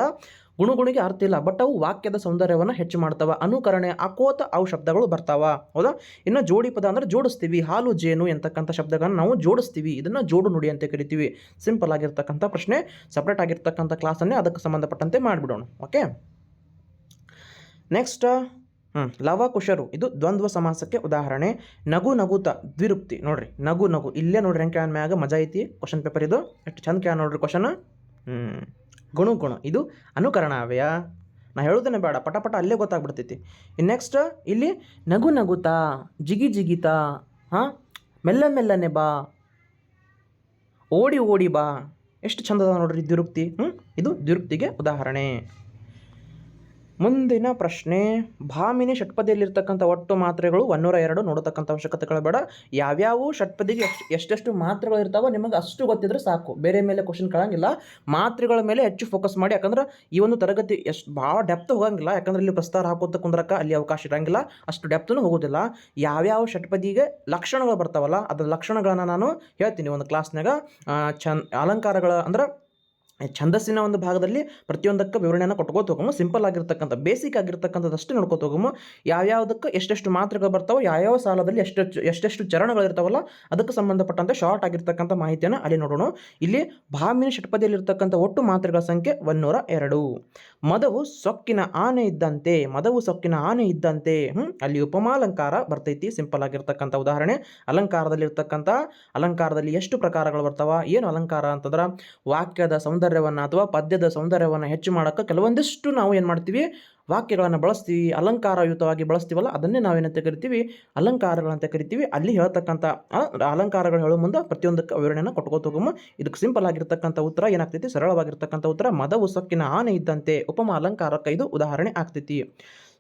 ಗುಣಗುಣಿಗೆ ಅರ್ಥ ಇಲ್ಲ. ಬಟ್ ಅವು ವಾಕ್ಯದ ಸೌಂದರ್ಯವನ್ನು ಹೆಚ್ಚು ಮಾಡ್ತಾವ. ಅನುಕರಣೆ ಆಕೋತ ಅವು ಶಬ್ದಗಳು ಬರ್ತಾವ. ಹೌದಾ? ಇನ್ನು ಜೋಡಿ ಪದ ಅಂದ್ರೆ ಜೋಡಿಸ್ತೀವಿ. ಹಾಲು ಜೇನು ಎಂತಕ್ಕಂಥ ಶಬ್ದಗಳನ್ನು ನಾವು ಜೋಡಿಸ್ತೀವಿ. ಇದನ್ನು ಜೋಡು ನುಡಿ ಅಂತ ಕರಿತೀವಿ. ಸಿಂಪಲ್ ಆಗಿರ್ತಕ್ಕಂಥ ಪ್ರಶ್ನೆ. ಸಪ್ರೇಟ್ ಆಗಿರ್ತಕ್ಕಂಥ ಕ್ಲಾಸನ್ನೇ ಅದಕ್ಕೆ ಸಂಬಂಧಪಟ್ಟಂತೆ ಮಾಡಿಬಿಡೋಣ. ಓಕೆ ನೆಕ್ಸ್ಟ್ ಹ್ಞೂ ಲವ ಕುಶರು ಇದು ದ್ವಂದ್ವ ಸಮಾಸಕ್ಕೆ ಉದಾಹರಣೆ. ನಗು ನಗುತ ದ್ವಿರುಪ್ತಿ ನೋಡ್ರಿ. ನಗು ನಗು. ಇಲ್ಲೇ ನೋಡ್ರಿ ಹೆಂಗೆ ಮ್ಯಾಗ ಮಜಾ ಐತಿ. ಕ್ವಶನ್ ಪೇಪರ್ ಇದು. ಎಷ್ಟು ಚಂದ ಕ್ಯಾನ್ ನೋಡ್ರಿ ಕ್ವಶನ್ ಹ್ಞೂ ಗುಣು ಗುಣ. ಇದು ಅನುಕರಣಾವ್ಯಯ ನಾ ಹೇಳೋದನ್ನೇ ಬೇಡ. ಪಟ ಪಟ ಅಲ್ಲೇ ಗೊತ್ತಾಗ್ಬಿಡ್ತೈತಿ. ನೆಕ್ಸ್ಟ್ ಇಲ್ಲಿ ನಗು ನಗುತ, ಜಿಗಿ ಜಿಗಿತಾ, ಹಾಂ? ಮೆಲ್ಲ ಮೆಲ್ಲನೆ ಬಾ. ಓಡಿ ಓಡಿ ಬಾ. ಎಷ್ಟು ಚಂದದ ನೋಡ್ರಿ ದ್ವಿರುಪ್ತಿ ಹ್ಞೂ ಇದು ದ್ವಿರುಪ್ತಿಗೆ ಉದಾಹರಣೆ. ಮುಂದಿನ ಪ್ರಶ್ನೆ, ಭಾಮಿನಿ ಷಟ್ಪದಿಯಲ್ಲಿರ್ತಕ್ಕಂಥ ಒಟ್ಟು ಮಾತ್ರೆಗಳು ಒನ್ನೂರ ಎರಡು ನೋಡತಕ್ಕಂಥ ಅವಶ್ಯಕತೆಗಳು ಬೇಡ. ಯಾವ್ಯಾವ ಷಟ್ಪದಿಗೆ ಎಷ್ಟು, ಎಷ್ಟೆಷ್ಟು ಮಾತ್ರೆಗಳು ಇರ್ತಾವೋ ನಿಮಗೆ ಅಷ್ಟು ಗೊತ್ತಿದ್ರೆ ಸಾಕು. ಬೇರೆ ಮೇಲೆ ಕ್ವಶನ್ ಕೇಳಂಗಿಲ್ಲ. ಮಾತ್ರೆಗಳ ಮೇಲೆ ಹೆಚ್ಚು ಫೋಕಸ್ ಮಾಡಿ, ಯಾಕಂದ್ರೆ ಈ ಒಂದು ತರಗತಿ ಎಷ್ಟು ಭಾಳ ಡೆಪ್ತ್ ಹೋಗಂಗಿಲ್ಲ. ಯಾಕಂದ್ರೆ ಇಲ್ಲಿ ಪ್ರಸ್ತಾರ ಹಾಕೋತ ಕುಂದ್ರಕ್ಕ ಅಲ್ಲಿ ಅವಕಾಶ ಇರಂಗಿಲ್ಲ. ಅಷ್ಟು ಡೆಪ್ತೂ ಹೋಗೋದಿಲ್ಲ. ಯಾವ್ಯಾವ ಷಟ್ಪದಿಗೆ ಲಕ್ಷಣಗಳು ಬರ್ತಾವಲ್ಲ, ಅದರ ಲಕ್ಷಣಗಳನ್ನು ನಾನು ಹೇಳ್ತೀನಿ ಒಂದು ಕ್ಲಾಸ್ನಾಗ ಚಂದ ಅಲಂಕಾರಗಳ, ಅಂದ್ರೆ ಛಂದಸ್ಸಿನ ಒಂದು ಭಾಗದಲ್ಲಿ ಪ್ರತಿಯೊಂದಕ್ಕೆ ವಿವರಣೆಯನ್ನು ಕೊಟ್ಕೋತ ಹೋಗಮು. ಸಿಂಪಲ್ ಆಗಿರ್ತಕ್ಕಂಥ ಬೇಸಿಕ್ ಆಗಿರ್ತಕ್ಕಂಥದ್ದಷ್ಟೇ ನೋಡ್ಕೋತ ಹೋಗಮು. ಯಾವ್ಯಾವುದಕ್ಕೆ ಎಷ್ಟೆಷ್ಟು ಮಾತ್ರೆಗಳು ಬರ್ತಾವೆ, ಯಾವ್ಯಾವ ಸಾಲದಲ್ಲಿ ಎಷ್ಟೆಷ್ಟು ಎಷ್ಟೆಷ್ಟು ಚರಣಗಳು ಇರ್ತಾವಲ್ಲ, ಅದಕ್ಕೆ ಸಂಬಂಧಪಟ್ಟಂತೆ ಶಾರ್ಟ್ ಆಗಿರ್ತಕ್ಕಂಥ ಮಾಹಿತಿಯನ್ನು ಅಲ್ಲಿ ನೋಡೋಣ. ಇಲ್ಲಿ ಭಾಮಿನ ಷಟ್ಪದಿಯಲ್ಲಿರ್ತಕ್ಕಂಥ ಒಟ್ಟು ಮಾತ್ರೆಗಳ ಸಂಖ್ಯೆ ಒನ್ನೂರ ಎರಡು. ಮದವು ಸೊಕ್ಕಿನ ಆನೆ ಇದ್ದಂತೆ, ಮದವು ಸೊಕ್ಕಿನ ಆನೆ ಇದ್ದಂತೆ ಹ್ಞೂ ಅಲ್ಲಿ ಉಪಮಾಲಂಕಾರ ಬರ್ತೈತಿ, ಸಿಂಪಲ್ ಆಗಿರ್ತಕ್ಕಂಥ ಉದಾಹರಣೆ. ಅಲಂಕಾರದಲ್ಲಿ ಇರ್ತಕ್ಕಂಥ ಅಲಂಕಾರದಲ್ಲಿ ಎಷ್ಟು ಪ್ರಕಾರಗಳು ಬರ್ತಾವ? ಏನು ಅಲಂಕಾರ ಅಂತಂದ್ರೆ, ವಾಕ್ಯದ ಸೌಂದರ್ಯವನ್ನು ಅಥವಾ ಪದ್ಯದ ಸೌಂದರ್ಯವನ್ನು ಹೆಚ್ಚು ಮಾಡೋಕ್ಕೆ ಕೆಲವೊಂದಿಷ್ಟು ನಾವು ಏನು ಮಾಡ್ತೀವಿ? ವಾಕ್ಯಗಳನ್ನು ಬಳಸ್ತೀವಿ, ಅಲಂಕಾರಯುತವಾಗಿ ಬಳಸ್ತೀವಲ್ಲ, ಅದನ್ನೇ ನಾವೇನಂತ ಕರಿತೀವಿ? ಅಲಂಕಾರಗಳಂತ ಕರಿತೀವಿ. ಅಲ್ಲಿ ಹೇಳ್ತಕ್ಕಂಥ ಅಲಂಕಾರಗಳು ಹೇಳೋ ಮುಂದೆ ಪ್ರತಿಯೊಂದಕ್ಕೆ ವಿವರಣೆಯನ್ನು ಕೊಟ್ಕೋತ ಹೋಗಮ್ಮ. ಇದಕ್ಕೆ ಸಿಂಪಲ್ ಆಗಿರ್ತಕ್ಕಂಥ ಉತ್ತರ, ಏನಾಗ್ತೈತಿ? ಸರಳವಾಗಿರ್ತಕ್ಕಂಥ ಉತ್ತರ, ಮದವು ಸೊಕ್ಕಿನ ಆನೆ ಇದ್ದಂತೆ ಉಪಮ ಅಲಂಕಾರಕ್ಕೆ ಇದು ಉದಾಹರಣೆ ಆಗ್ತೈತಿ.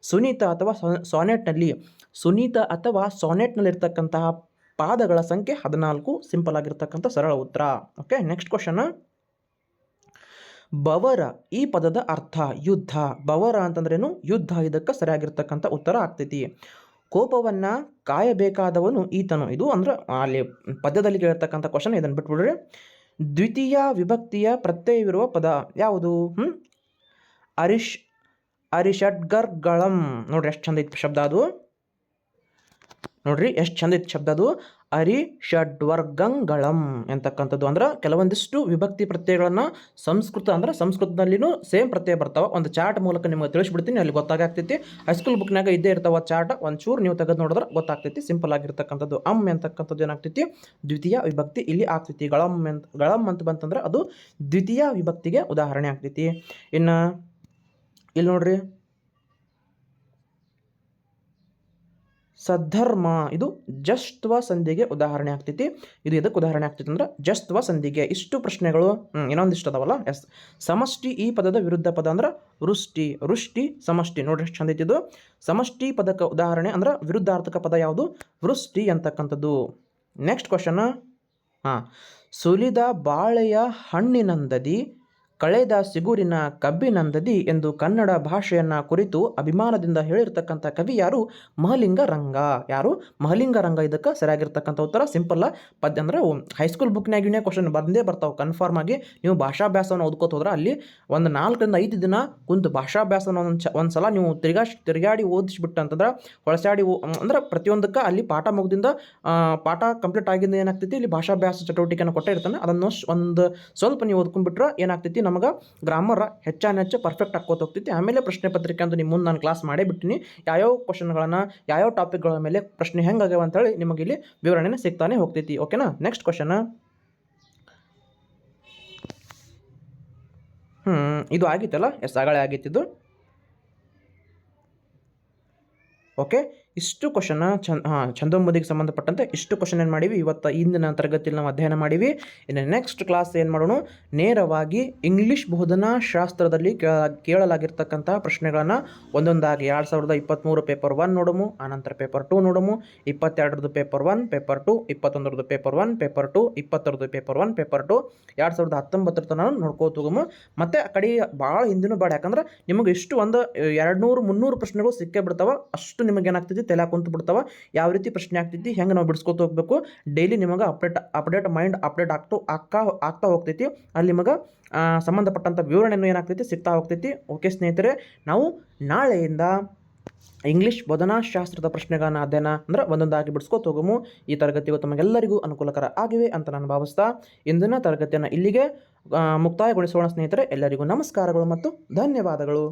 ಸುನೀತ ಅಥವಾ ಸೋನೆಟ್ನಲ್ಲಿ, ಸುನೀತ ಅಥವಾ ಸಾನೆಟ್ನಲ್ಲಿರ್ತಕ್ಕಂತಹ ಪಾದಗಳ ಸಂಖ್ಯೆ ಹದಿನಾಲ್ಕು, ಸಿಂಪಲ್ ಆಗಿರ್ತಕ್ಕಂಥ ಸರಳ ಉತ್ತರ. Okay, next question. ಬವರ ಈ ಪದದ ಅರ್ಥ ಯುದ್ಧ. ಬವರ ಅಂತಂದ್ರೇನು? ಯುದ್ಧ. ಇದಕ್ಕೆ ಸರಿಯಾಗಿರ್ತಕ್ಕಂಥ ಉತ್ತರ ಆಗ್ತೈತಿ. ಕೋಪವನ್ನು ಕಾಯಬೇಕಾದವನು ಈತನು. ಇದು ಅಂದ್ರೆ ಅಲ್ಲಿ ಪದ್ಯದಲ್ಲಿ ಕೇಳಿರ್ತಕ್ಕಂಥ ಕ್ವಶನ್ ಇದನ್ನು ಬಿಟ್ಬಿಡ್ರಿ. ದ್ವಿತೀಯ ವಿಭಕ್ತಿಯ ಪ್ರತ್ಯಯವಿರುವ ಪದ ಯಾವುದು? ಹ್ಞೂ ಅರಿಶ್ ಅರಿಷಡ್ಗರ್ಗಳಂ. ನೋಡ್ರಿ ಎಷ್ಟು ಚಂದ ಇತ್ತು ಶಬ್ದ ಅದು. ನೋಡ್ರಿ ಎಷ್ಟು ಚಂದ ಇತ್ತು ಶಬ್ದ ಅದು. ಅರಿ ಷಡ್ವರ್ಗಂಗಳಂ ಎಂತಕ್ಕಂಥದ್ದು ಅಂದ್ರೆ ಕೆಲವೊಂದಿಷ್ಟು ವಿಭಕ್ತಿ ಪ್ರತ್ಯಯಗಳನ್ನು ಸಂಸ್ಕೃತ ಅಂದ್ರೆ ಸಂಸ್ಕೃತದಲ್ಲಿನೂ ಸೇಮ್ ಪ್ರತ್ಯಯ ಬರ್ತಾವೆ. ಒಂದು ಚಾರ್ಟ್ ಮೂಲಕ ನಿಮಗೆ ತಿಳಿಸ್ಬಿಡ್ತೀನಿ, ಅಲ್ಲಿ ಗೊತ್ತಾಗ್ತೈತಿ ಹೈಸ್ಕೂಲ್ ಬುಕ್ನಾಗ ಇದ್ದೇ ಇರ್ತಾವ ಚಾರ್ಟ್ ಒಂಚೂರು ನೀವು ತೆಗೆದು ನೋಡಿದ್ರೆ ಗೊತ್ತಾಗ್ತೈತಿ ಸಿಂಪಲ್ ಆಗಿರ್ತಕ್ಕಂಥದ್ದು. ಅಮ್ ಎಂತಕ್ಕಂಥದ್ದು ಏನಾಗ್ತೈತಿ? ದ್ವಿತೀಯ ವಿಭಕ್ತಿ, ಇಲ್ಲಿ ಆಗ್ತೈತಿ. ಗಳಂ ಅಂತ ಗಳಂ ಅಂತ ಬಂತಂದ್ರೆ ಅದು ದ್ವಿತೀಯ ವಿಭಕ್ತಿಗೆ ಉದಾಹರಣೆ ಆಗ್ತೈತಿ. ಇನ್ನು, ಇಲ್ಲಿ ನೋಡ್ರಿ. ಸದ್ಧರ್ಮ. ಇದು ಜಸ್ತ್ವ ಸಂಧಿಗೆ ಉದಾಹರಣೆ ಆಗ್ತೈತಿ. ಇದು ಇದಕ್ಕೆ ಉದಾಹರಣೆ ಆಗ್ತೈತಿ ಅಂದ್ರೆ ಜಸ್ತ್ವ ಸಂಧಿಗೆ. ಇಷ್ಟು ಪ್ರಶ್ನೆಗಳು ಇನ್ನೊಂದಿಷ್ಟು ಅದಾವಲ್ಲ? ಎಸ್. ಸಮಷ್ಟಿ ಈ ಪದದ ವಿರುದ್ಧ ಪದ ಅಂದ್ರೆ ವೃಷ್ಟಿ. ವೃಷ್ಟಿ, ಸಮಷ್ಟಿ. ನೋಡ್ರಿ ಎಷ್ಟು ಚಂದೈತಿ ಇದು. ಸಮಷ್ಟಿ ಪದಕ್ಕೆ ಉದಾಹರಣೆ ಅಂದ್ರೆ ವಿರುದ್ಧಾರ್ಥಕ ಪದ ಯಾವುದು? ವೃಷ್ಟಿ ಅಂತಕ್ಕಂಥದ್ದು. ನೆಕ್ಸ್ಟ್ ಕ್ವಶನ್, ಹಾಂ. ಸುಲಿದ ಬಾಳೆಯ ಹಣ್ಣಿನಂದದಿ ಕಳೆದ ಸಿಗುರಿನ ಕಬ್ಬಿನಂದದಿ ಎಂದು ಕನ್ನಡ ಭಾಷೆಯನ್ನು ಕುರಿತು ಅಭಿಮಾನದಿಂದ ಹೇಳಿರ್ತಕ್ಕಂಥ ಕವಿ ಯಾರು? ಮಹಲಿಂಗ ರಂಗ ಯಾರು? ಮಹಲಿಂಗ ರಂಗ ಇದಕ್ಕೆ ಸರಿಯಾಗಿರ್ತಕ್ಕಂಥ ಉತ್ತರ ಸಿಂಪಲ್ಲ ಪದ್ಯ ಅಂದ್ರೆ ಹೈಸ್ಕೂಲ್ ಬುಕ್ನಾಗಿನೇ ಕ್ವಶನ್ ಬಂದೇ ಬರ್ತಾವೆ. ಕನ್ಫರ್ಮ್ ಆಗಿ ನೀವು ಭಾಷಾಭ್ಯಾಸವನ್ನು ಓದ್ಕೋತ ಹೋದ್ರೆ ಅಲ್ಲಿ ಒಂದು ನಾಲ್ಕರಿಂದ ಐದು ದಿನ ಕುಂತು ಭಾಷಾಭ್ಯಾಸನ ಒಂದು ಚ, ಒಂದು ಸಲ ನೀವು ತಿರ್ಗಾ ತಿರುಗಾಡಿ ಓದಿಸ್ಬಿಟ್ಟು ಅಂತಂದ್ರೆ ಹೊಳಸಾಡಿ ಓ, ಅಂದ್ರೆ ಪ್ರತಿಯೊಂದಕ್ಕೆ ಅಲ್ಲಿ ಪಾಠ ಮುಗ್ದಿಂದ ಪಾಠ ಕಂಪ್ಲೀಟ್ ಆಗಿಂದ ಏನಾಗ್ತೈತಿ? ಇಲ್ಲಿ ಭಾಷಾಭ್ಯಾಸ ಚಟುವಟಿಕೆನ ಕೊಟ್ಟೇ ಇರ್ತಾನೆ. ಅದನ್ನು ಒಂದು ಸ್ವಲ್ಪ ನೀವು ಓದ್ಕೊಂಡ್ಬಿಟ್ರೆ ಏನಾಗ್ತೈತಿ? ನಮಗೆ ಗ್ರಾಮರ್ ಹೆಚ್ಚಾನ ಹೆಚ್ಚು ಪರ್ಫೆಕ್ಟ್ ಹಾಕೋತ ಹೋಗ್ತೈತಿ ಆಮೇಲೆ ಪ್ರಶ್ನೆ ಪತ್ರಿಕೆ ಅಂತ ನಿಮ್ಮ ಮುಂದೆ ನಾನು ಕ್ಲಾಸ್ ಮಾಡೇ ಬಿಟ್ಟಿನಿ ಯಾವ್ಯಾವ ಕ್ವಶನ್ಗಳನ್ನು ಯಾವ್ಯಾವ ಟಾಪಿಕ್ಗಳ ಮೇಲೆ ಪ್ರಶ್ನೆ ಹೆಂಗಾಗ್ಯಾವ ಅಂತೇಳಿ ನಿಮಗೆ ಇಲ್ಲಿ ವಿವರಣೆನ ಸಿಗ್ತಾನೆ ಹೋಗ್ತೈತಿ. ಓಕೆನಾ ನೆಕ್ಸ್ಟ್ ಕ್ವಶನ್ ಹ್ಞೂ ಇದು ಆಗಿತ್ತಲ್ಲ? ಎಸ್, ಆಗಲೇ ಆಗಿತ್ತಿದ್ದು. ಓಕೆ ಇಷ್ಟು ಕ್ವಶನ್ ಚಂದ, ಹಾಂ ಸಂಬಂಧಪಟ್ಟಂತೆ ಇಷ್ಟು ಕ್ವಶನ್ ಏನು ಮಾಡೀವಿ? ಇವತ್ತು ಇಂದಿನ ತರಗತಿಯಲ್ಲಿ ನಾವು ಅಧ್ಯಯನ ಮಾಡೀವಿ. ಇನ್ನು ನೆಕ್ಸ್ಟ್ ಕ್ಲಾಸ್ ಏನು ಮಾಡೋಣ? ನೇರವಾಗಿ ಇಂಗ್ಲೀಷ್ ಬೋಧನಾ ಶಾಸ್ತ್ರದಲ್ಲಿ ಕೇಳ ಕೇಳಲಾಗಿರ್ತಕ್ಕಂಥ ಪ್ರಶ್ನೆಗಳನ್ನು ಒಂದೊಂದಾಗಿ ಎರಡು ಸಾವಿರದ ಇಪ್ಪತ್ತ್ಮೂರು ಪೇಪರ್ ಒನ್ ನೋಡಮು, ಆನಂತರ ಪೇಪರ್ ಟು ನೋಡಮು, ಇಪ್ಪತ್ತೆರಡರದ್ದು ಪೇಪರ್ ಒನ್ ಪೇಪರ್ ಟು ಇಪ್ಪತ್ತೊಂದರದ್ದು ಪೇಪರ್ ಒನ್ ಪೇಪರ್ ಟು ಇಪ್ಪತ್ತರದ್ದು ಪೇಪರ್ ಒನ್ ಪೇಪರ್ ಟು ಎರಡು ಸಾವಿರದ ಹತ್ತೊಂಬತ್ತರ ತನಕ ನೋಡ್ಕೋತ ಮತ್ತೆ ಆ ಕಡೆ ಭಾಳ ಹಿಂದಿನೂ ಬೇಡ. ಯಾಕಂದ್ರೆ ನಿಮಗೆ ಇಷ್ಟು ಒಂದು ಎರಡು ನೂರು ಮುನ್ನೂರು ಪ್ರಶ್ನೆಗಳು ಸಿಕ್ಕೇ ಬಿಡ್ತಾವ. ಅಷ್ಟು ನಿಮಗೆ ಏನಾಗ್ತೈತಿ ತಲೆ ಕುಂತು ಬಿಡ್ತಾವ. ಯಾವ ರೀತಿ ಪ್ರಶ್ನೆ ಆಗ್ತೈತಿ ಹೆಂಗೆ ನಾವು ಬಿಡಿಸ್ಕೊತ ಹೋಗ್ಬೇಕು? ಡೈಲಿ ನಿಮಗೆ ಅಪ್ಡೇಟ್ ಅಪ್ಡೇಟ್ ಮೈಂಡ್ ಅಪ್ಡೇಟ್ ಆಗ್ತಾ ಆಗ್ತಾ ಆಗ್ತಾ ಹೋಗ್ತೈತಿ. ಅಲ್ಲಿ ನಿಮಗೆ ಸಂಬಂಧಪಟ್ಟಂಥ ವಿವರಣೆಯನ್ನು ಏನಾಗ್ತೈತಿ, ಸಿಗ್ತಾ ಹೋಗ್ತೈತಿ. ಓಕೆ ಸ್ನೇಹಿತರೆ, ನಾವು ನಾಳೆಯಿಂದ ಇಂಗ್ಲೀಷ್ ಬೋಧನಾಶಾಸ್ತ್ರದ ಪ್ರಶ್ನೆಗಳನ್ನು ಅಧ್ಯಯನ ಅಂದರೆ ಒಂದೊಂದಾಗಿ ಬಿಡಿಸ್ಕೊತ ಹೋಗಮು. ಈ ತರಗತಿಗಳು ತಮಗೆಲ್ಲರಿಗೂ ಅನುಕೂಲಕರ ಆಗಿವೆ ಅಂತ ನಾನು ಭಾವಿಸ್ತಾ ಇಂದಿನ ತರಗತಿಯನ್ನು ಇಲ್ಲಿಗೆ ಮುಕ್ತಾಯಗೊಳಿಸೋಣ ಸ್ನೇಹಿತರೆ. ಎಲ್ಲರಿಗೂ ನಮಸ್ಕಾರಗಳು ಮತ್ತು ಧನ್ಯವಾದಗಳು.